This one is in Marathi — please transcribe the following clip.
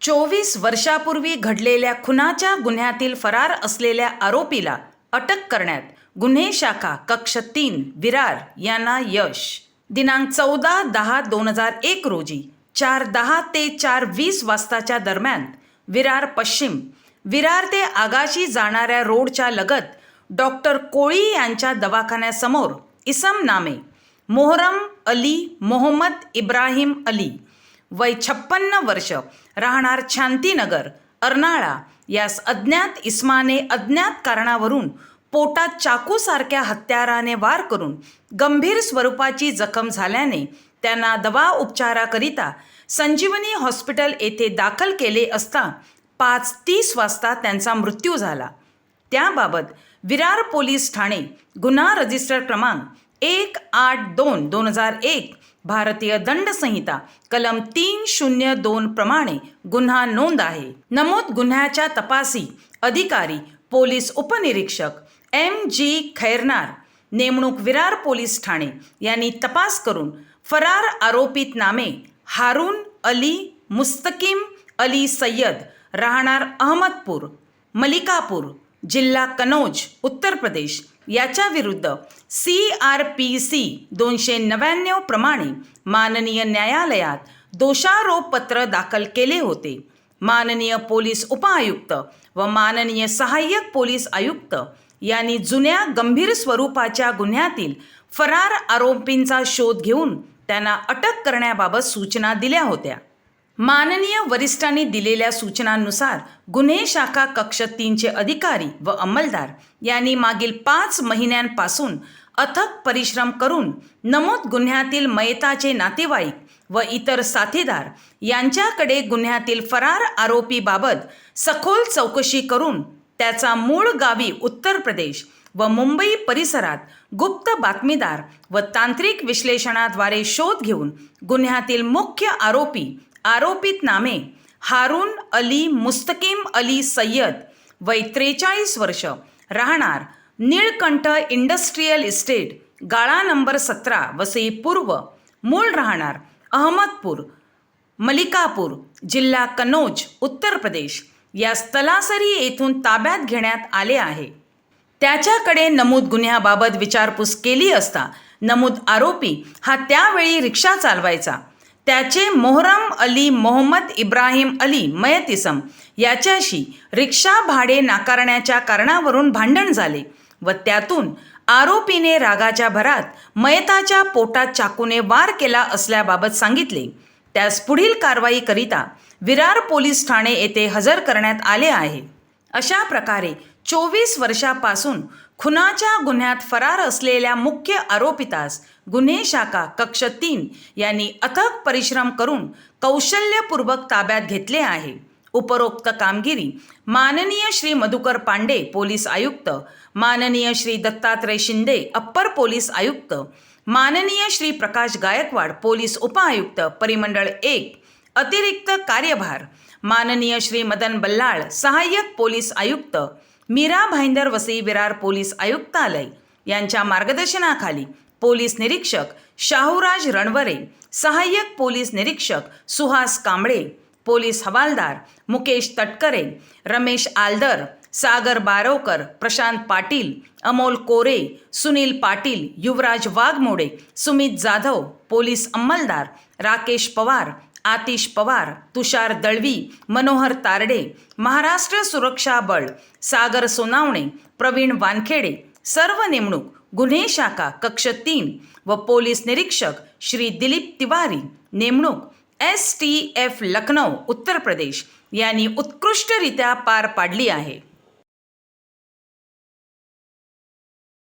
चोवीस वर्षापूर्वी घडलेल्या खुनाच्या गुन्ह्यातील फरार असलेल्या आरोपीला अटक करण्यात गुन्हे शाखा कक्ष तीन विरार यांना यश. दिनांक चौदा दहा दोन हजार एक रोजी चार दहा ते चार वीस वाजताच्या दरम्यान विरार पश्चिम विरार ते आगाशी जाणाऱ्या रोडच्या लगत डॉक्टर कोळी यांच्या दवाखान्यासमोर इसम नामे मोहरम अली मोहम्मद इब्राहिम अली वय छप्पन्न वर्ष राहणार शांतीनगर अर्नाळा. यास अज्ञात इस्माने अज्ञात कारणावरून पोटात चाकूसारख्या हत्याराने वार करून गंभीर स्वरूपाची जखम झाल्याने त्यांना दवा उपचाराकरिता संजीवनी हॉस्पिटल येथे दाखल केले असता पाच तीस वाजता त्यांचा मृत्यू झाला. त्याबाबत विरार पोलीस ठाणे गुन्हा रजिस्टर क्रमांक एक आठ दोन दोन हजार एक भारतीय दंड संहिता कलम तीन शून्य दोन प्रमाणे गुन्हा नोंद आहे. नमूद गुन्ह्याच्या तपासी अधिकारी पोलीस उपनिरीक्षक एम जी खैरनार नेमणूक विरार पोलीस ठाणे यांनी तपास करून फरार आरोपित नामे हारून अली मुस्तकीम अली सय्यद राहणार अहमदपूर मलिकापूर जिल्हा कनौज उत्तर प्रदेश याच्या विरुद्ध सी आर पी सी दोनशे नव्याण्णव प्रमाणे माननीय न्यायालयात दोषारोपपत्र दाखल केले होते. माननीय पोलीस उपआयुक्त व माननीय सहाय्यक पोलीस आयुक्त यांनी जुन्या गंभीर स्वरूपाच्या गुन्ह्यातील फरार आरोपींचा शोध घेऊन त्यांना अटक करण्याबाबत सूचना दिल्या होत्या. माननीय वरिष्ठांनी दिलेल्या सूचनांनुसार गुन्हे शाखा कक्ष तीनचे अधिकारी व अंमलदार यांनी मागील पाच महिन्यांपासून अथक परिश्रम करून नमूद गुन्ह्यातील मयताचे नातेवाईक व इतर साथीदार यांच्याकडे गुन्ह्यातील फरार आरोपीबाबत सखोल चौकशी करून त्याचा मूळ गावी उत्तर प्रदेश व मुंबई परिसरात गुप्त बातमीदार व तांत्रिक विश्लेषणाद्वारे शोध घेऊन गुन्ह्यातील मुख्य आरोपी आरोपित नामे हारून अली मुस्तकीम अली सय्यद वय त्रेचाळीस वर्ष राहणार निळकंठ इंडस्ट्रीयल इस्टेट गाळा नंबर सतरा वसई पूर्व मूळ राहणार अहमदपूर मलिकापूर जिल्हा कनौज उत्तर प्रदेश. या तलासरी येथून ताब्यात घेण्यात आले आहे. त्याच्याकडे नमूद गुन्ह्याबाबत विचारपूस केली असता नमूद आरोपी हा त्यावेळी रिक्षा चालवायचा. त्याचे मोहरम अली मोहम्मद इब्राहिम अली मयतिसम याच्याशी रिक्षा भाडे नाकारण्याच्या कारणावरून भांडण झाले व त्यातून आरोपीने रागाच्या भरात मयताच्या पोटात चाकूने वार केला असल्याबाबत सांगितले. त्यास पुढील कारवाईकरिता विरार पोलीस ठाणे येथे हजर करण्यात आले आहे. अशा प्रकारे चोवीस वर्षापासून खुनाच्या गुन्ह्यात फरार असलेल्या मुख्य आरोपितास गुन्हे शाखा कक्ष तीन यांनी अथक परिश्रम करून कौशल्यपूर्वक ताब्यात घेतले आहे. उपरोक्त कामगिरी माननीय श्री मधुकर पांडे पोलीस आयुक्त माननीय श्री दत्तात्रय शिंदे अप्पर पोलीस आयुक्त माननीय श्री प्रकाश गायकवाड पोलीस उपआयुक्त परिमंडळ एक अतिरिक्त कार्यभार माननीय श्री मदन बल्लाळ सहाय्यक पोलीस आयुक्त मीरा भाईंदर वसई विरार पोलीस आयुक्तालय यांच्या मार्गदर्शनाखाली पोलीस निरीक्षक शाहूराज रणवरे सहाय्यक पोलीस निरीक्षक सुहास कांबळे पोलीस हवालदार मुकेश तटकरे रमेश आलदर सागर बारवकर प्रशांत पाटील अमोल कोरे सुनील पाटील युवराज वाघमोडे सुमित जाधव पोलीस अंमलदार राकेश पवार आतिश पवार तुषार दळवी मनोहर तारडे महाराष्ट्र सुरक्षा बळ सागर सोनावणे प्रवीण वानखेडे सर्व नेमणूक गुन्हे शाखा कक्ष तीन व पोलीस निरीक्षक श्री दिलीप तिवारी नेमणूक S T F Lucknow Uttar Pradesh यांनी उत्कृष्टरित्या पार पाडली आहे.